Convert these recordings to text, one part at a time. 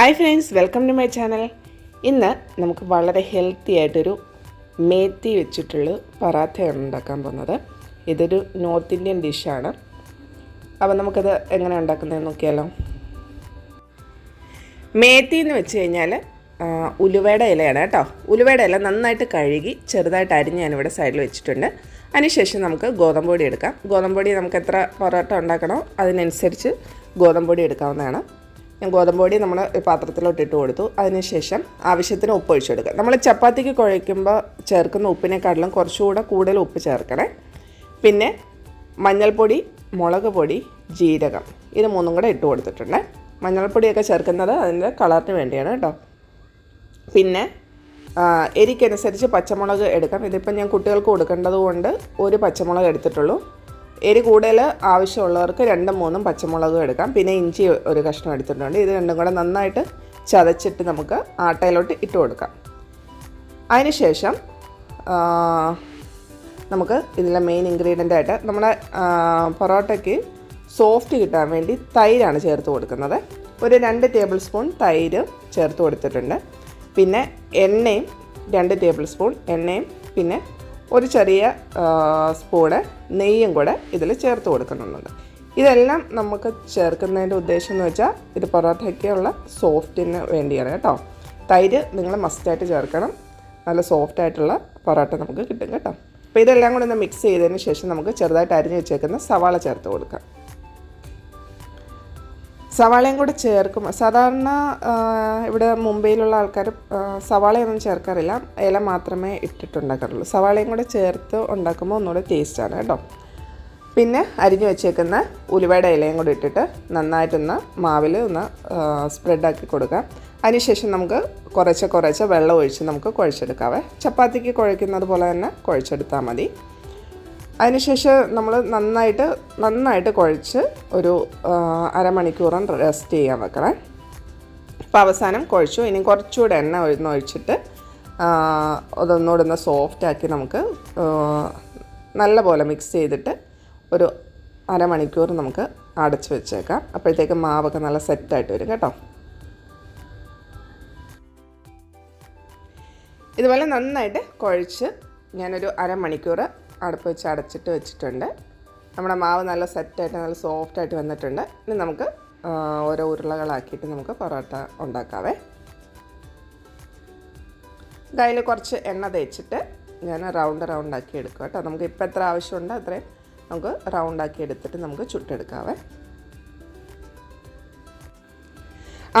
Hi friends welcome to my channel ഇന്ന് നമുക്ക് വളരെ ഹെൽത്തി ആയിട്ടൊരു മേത്തി വെച്ചിട്ടുള്ള പറാത്തയാണ് ഉണ്ടാക്കാൻ പോകുന്നത്. ഇതൊരു നോർത്ത് ഇന്ത്യൻ ഡിഷാണ് അപ്പോൾ നമുക്കത് എങ്ങനെ ഉണ്ടാക്കുന്നതെന്ന് നോക്കിയാലോ. മേത്തി എന്ന് വെച്ച് കഴിഞ്ഞാൽ ഉലുവയുടെ ഇലയാണ് കേട്ടോ. ഉലുവയുടെ ഇല നന്നായിട്ട് കഴുകി ചെറുതായിട്ട് അരിഞ്ഞ് ഞാനിവിടെ സൈഡിൽ വെച്ചിട്ടുണ്ട്. അതിനുശേഷം നമുക്ക് ഗോതമ്പൊടി എടുക്കാം. ഗോതമ്പൊടി നമുക്ക് എത്ര പൊറോട്ട ഉണ്ടാക്കണോ അതിനനുസരിച്ച് ഗോതമ്പൊടി എടുക്കാവുന്നതാണ്. ഞാൻ ഗോതമ്പ് പൊടി നമ്മൾ പാത്രത്തിലോട്ട് ഇട്ട് കൊടുത്തു. അതിനുശേഷം ആവശ്യത്തിന് ഉപ്പ് ഒഴിച്ചു കൊടുക്കുക. നമ്മൾ ചപ്പാത്തിക്ക് കുഴയ്ക്കുമ്പോൾ ചേർക്കുന്ന ഉപ്പിനെക്കാട്ടിലും കുറച്ചുകൂടെ കൂടുതൽ ഉപ്പ് ചേർക്കണേ. പിന്നെ മഞ്ഞൾപ്പൊടി മുളക് പൊടി ജീരകം ഇത് മൂന്നും കൂടെ ഇട്ട് കൊടുത്തിട്ടുണ്ട്. മഞ്ഞൾപ്പൊടിയൊക്കെ ചേർക്കുന്നത് അതിന്റെ കളറിന് വേണ്ടിയാണ് കേട്ടോ. പിന്നെ എരിക്കനുസരിച്ച് പച്ചമുളക് എടുക്കാം. ഇതിപ്പം ഞാൻ കുട്ടികൾക്ക് കൊടുക്കേണ്ടത് കൊണ്ട് ഒരു പച്ചമുളക് എടുത്തിട്ടുള്ളൂ. എരി കൂടുതൽ ആവശ്യമുള്ളവർക്ക് രണ്ടും മൂന്നും പച്ചമുളകും എടുക്കാം. പിന്നെ ഇഞ്ചി ഒരു കഷ്ണം എടുത്തിട്ടുണ്ട്. ഇത് രണ്ടും കൂടെ നന്നായിട്ട് ചതച്ചിട്ട് നമുക്ക് ആട്ടയിലോട്ട് ഇട്ട് കൊടുക്കാം. അതിനുശേഷം നമുക്ക് ഇതിലെ മെയിൻ ഇൻഗ്രീഡിയന്റ് ആയിട്ട് നമ്മുടെ പൊറോട്ടയ്ക്ക് സോഫ്റ്റ് കിട്ടാൻ വേണ്ടി തൈരാണ് ചേർത്ത് കൊടുക്കുന്നത്. ഒരു രണ്ട് ടേബിൾ സ്പൂൺ തൈര് ചേർത്ത് കൊടുത്തിട്ടുണ്ട്. പിന്നെ എണ്ണയും രണ്ട് ടേബിൾ സ്പൂൺ എണ്ണയും പിന്നെ ഒരു ചെറിയ സ്പൂണ് നെയ്യും കൂടെ ഇതിൽ ചേർത്ത് കൊടുക്കുന്നുണ്ട്. ഇതെല്ലാം നമുക്ക് ചേർക്കുന്നതിന്റെ ഉദ്ദേശം എന്ന് വെച്ചാൽ ഇത് പൊറോട്ടയ്ക്കുള്ള സോഫ്റ്റിന് വേണ്ടിയാണ് കേട്ടോ. തൈര് നിങ്ങൾ മസ്റ്റായിട്ട് ചേർക്കണം. നല്ല സോഫ്റ്റ് ആയിട്ടുള്ള പൊറോട്ട നമുക്ക് കിട്ടും കേട്ടോ. അപ്പോൾ ഇതെല്ലാം കൂടി ഒന്ന് മിക്സ് ചെയ്തതിന് ശേഷം നമുക്ക് ചെറുതായിട്ട് അരിഞ്ഞ് വെച്ചേക്കുന്ന സവാള ചേർത്ത് കൊടുക്കാം. സവാളയും കൂടെ ചേർക്കും. സാധാരണ ഇവിടെ മുംബൈയിലുള്ള ആൾക്കാർ സവാളയൊന്നും ചേർക്കാറില്ല. ഇല മാത്രമേ ഇട്ടിട്ടുണ്ടാക്കാറുള്ളൂ. സവാളയും കൂടെ ചേർത്ത് ഉണ്ടാക്കുമ്പോൾ ഒന്നുകൂടെ ടേസ്റ്റാണ് കേട്ടോ. പിന്നെ അരിഞ്ഞു വെച്ചേക്കുന്ന ഉലുവയുടെ ഇലയും കൂടി ഇട്ടിട്ട് നന്നായിട്ടൊന്ന് മാവിൽ ഒന്ന് സ്പ്രെഡാക്കി കൊടുക്കാം അതിനുശേഷം നമുക്ക് കുറച്ച് കുറച്ച് വെള്ളം ഒഴിച്ച് നമുക്ക് കുഴച്ചെടുക്കാവേ. ചപ്പാത്തിക്ക് കുഴയ്ക്കുന്നത് പോലെ തന്നെ കുഴച്ചെടുത്താൽ മതി. അതിനുശേഷം നമ്മൾ നന്നായിട്ട് നന്നായിട്ട് കുഴച്ച് ഒരു അരമണിക്കൂറും റെസ്റ്റ് ചെയ്യാൻ വെക്കണേ. അപ്പോൾ അവസാനം കുഴച്ചു. ഇനി കുറച്ചുകൂടെ എണ്ണ ഒന്ന് ഒഴിച്ചിട്ട് അതൊന്നുകൂടെ ഒന്ന് സോഫ്റ്റാക്കി നമുക്ക് നല്ലപോലെ മിക്സ് ചെയ്തിട്ട് ഒരു അരമണിക്കൂർ നമുക്ക് അടച്ച് വെച്ചേക്കാം. അപ്പോഴത്തേക്ക് മാവൊക്കെ നല്ല സെറ്റായിട്ട് വരും കേട്ടോ. ഇതുപോലെ നന്നായിട്ട് കുഴച്ച് ഞാനൊരു അരമണിക്കൂർ അടുപ്പ് വെച്ച് അടച്ചിട്ട് വെച്ചിട്ടുണ്ട്. നമ്മുടെ മാവ് നല്ല സെറ്റായിട്ട് നല്ല സോഫ്റ്റായിട്ട് വന്നിട്ടുണ്ട്. ഇനി നമുക്ക് ഓരോ ഉരുളകളാക്കിയിട്ട് നമുക്ക് പൊറോട്ട ഉണ്ടാക്കാവേ. ഇതായി കുറച്ച് എണ്ണ തേച്ചിട്ട് ഞാൻ റൗണ്ട് ആക്കി എടുക്കുക കേട്ടോ. നമുക്ക് ഇപ്പം എത്ര ആവശ്യമുണ്ട് അത്രയും നമുക്ക് റൗണ്ട് ആക്കി എടുത്തിട്ട് നമുക്ക് ചുട്ടെടുക്കാവേ.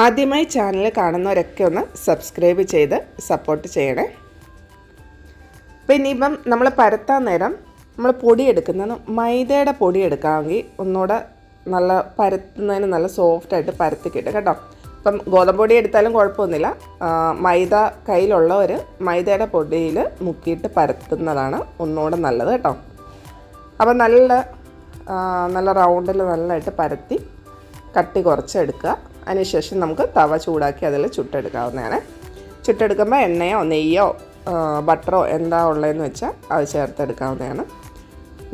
ആദ്യമായി ചാനൽ കാണുന്നവരൊക്കെ ഒന്ന് സബ്സ്ക്രൈബ് ചെയ്ത് സപ്പോർട്ട് ചെയ്യണേ. അപ്പോൾ ഇനിയിപ്പം നമ്മൾ പരത്താൻ നേരം നമ്മൾ പൊടി മൈദയുടെ പൊടി എടുക്കാമെങ്കിൽ ഒന്നുകൂടെ നല്ല പരത്തുന്നതിന് നല്ല സോഫ്റ്റായിട്ട് പരത്തി കിട്ടും കേട്ടോ. ഇപ്പം ഗോതമ്പ് പൊടി എടുത്താലും കുഴപ്പമൊന്നുമില്ല. മൈദ കയ്യിലുള്ളവർ മൈദയുടെ പൊടിയിൽ മുക്കിയിട്ട് പരത്തുന്നതാണ് ഒന്നുകൂടെ നല്ലത് കേട്ടോ. അപ്പം നല്ല നല്ല റൗണ്ടിൽ നല്ലതായിട്ട് പരത്തി കട്ടി കുറച്ചെടുക്കുക. അതിനുശേഷം നമുക്ക് തവ ചൂടാക്കി അതിൽ ചുട്ടെടുക്കാവുന്നതാണ്. ചുട്ടെടുക്കുമ്പോൾ എണ്ണയോ നെയ്യോ ബട്ടറോ എന്താ ഉള്ളതെന്ന് വെച്ചാൽ അത് ചേർത്തെടുക്കാവുന്നതാണ്.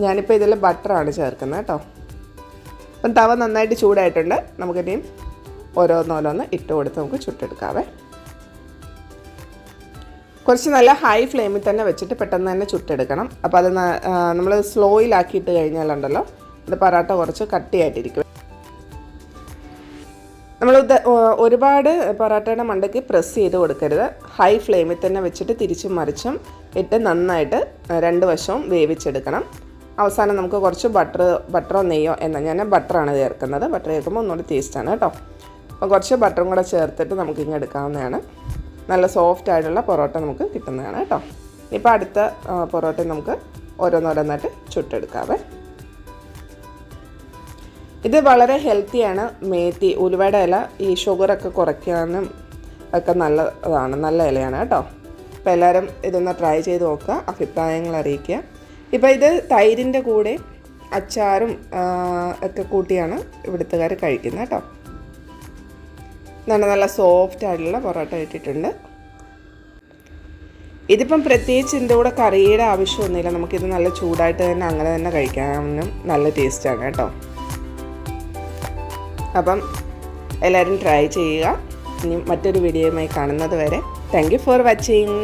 ഞാനിപ്പോൾ ഇതിൽ ബട്ടറാണ് ചേർക്കുന്നത് കേട്ടോ. അപ്പം തവ നന്നായിട്ട് ചൂടായിട്ടുണ്ട്. നമുക്കിനിയും ഓരോന്നോരോന്ന് ഇട്ട് കൊടുത്ത് നമുക്ക് ചുട്ടെടുക്കാവേ. കുറച്ച് നല്ല ഹൈ ഫ്ലെയിമിൽ തന്നെ വെച്ചിട്ട് പെട്ടെന്ന് തന്നെ ചുട്ടെടുക്കണം. അപ്പോൾ അത് നമ്മൾ സ്ലോയിലാക്കിയിട്ട് കഴിഞ്ഞാലുണ്ടല്ലോ ഇത് പറാട്ട കുറച്ച് കട്ടിയായിട്ടിരിക്കും. നമ്മൾ ഒരുപാട് പൊറാട്ടയുടെ മണ്ടയ്ക്ക് പ്രസ് ചെയ്ത് കൊടുക്കരുത്. ഹൈ ഫ്ലെയിമിൽ തന്നെ വെച്ചിട്ട് തിരിച്ചും മറിച്ചും ഇട്ട് നന്നായിട്ട് രണ്ട് വശവും വേവിച്ചെടുക്കണം. അവസാനം നമുക്ക് കുറച്ച് ബട്ടർ ബട്ടറോ നെയ്യോ എന്ന ഞാൻ ബട്ടറാണ് ചേർക്കുന്നത്. ബട്ടർ ചേർക്കുമ്പോൾ ഒന്നുകൂടി ടേസ്റ്റാണ് കേട്ടോ. അപ്പോൾ കുറച്ച് ബട്ടറും കൂടെ ചേർത്തിട്ട് നമുക്ക് ഇങ്ങനെ എടുക്കാവുന്നതാണ്. നല്ല സോഫ്റ്റ് ആയിട്ടുള്ള പൊറോട്ട നമുക്ക് കിട്ടുന്നതാണ് കേട്ടോ. ഇപ്പോൾ അടുത്ത പൊറോട്ട നമുക്ക് ഓരോന്നോരോന്നായിട്ട് ചുട്ടെടുക്കാവേ. ഇത് വളരെ ഹെൽത്തിയാണ് മേത്തി ഉലുവയുടെ ഇല ഈ ഷുഗറൊക്കെ കുറയ്ക്കാനും ഒക്കെ നല്ലതാണ്. നല്ല ഇലയാണ് കേട്ടോ. അപ്പോൾ എല്ലാവരും ഇതൊന്ന് ട്രൈ ചെയ്ത് നോക്കുക. അഭിപ്രായങ്ങൾ അറിയിക്കുക. ഇപ്പോൾ ഇത് തൈരിന്റെ കൂടെ അച്ചാറും ഒക്കെ കൂട്ടിയാണ് ഇവിടുത്തുകാർ കഴിക്കുന്നത് കേട്ടോ. നല്ല നല്ല സോഫ്റ്റ് ആയിട്ടുള്ള പൊറോട്ട ഇട്ടിട്ടുണ്ട്. ഇതിപ്പം പ്രത്യേകിച്ച് ഇതിന്റെ കൂടെ കറിയുടെ ആവശ്യമൊന്നുമില്ല. നമുക്കിത് നല്ല ചൂടായിട്ട് തന്നെ അങ്ങനെ തന്നെ കഴിക്കാനും നല്ല ടേസ്റ്റാണ് കേട്ടോ. അപ്പം എല്ലാവരും ട്രൈ ചെയ്യുക. ഇനി മറ്റൊരു വീഡിയോയുമായി കാണുന്നത് വരെ. Thank you for watching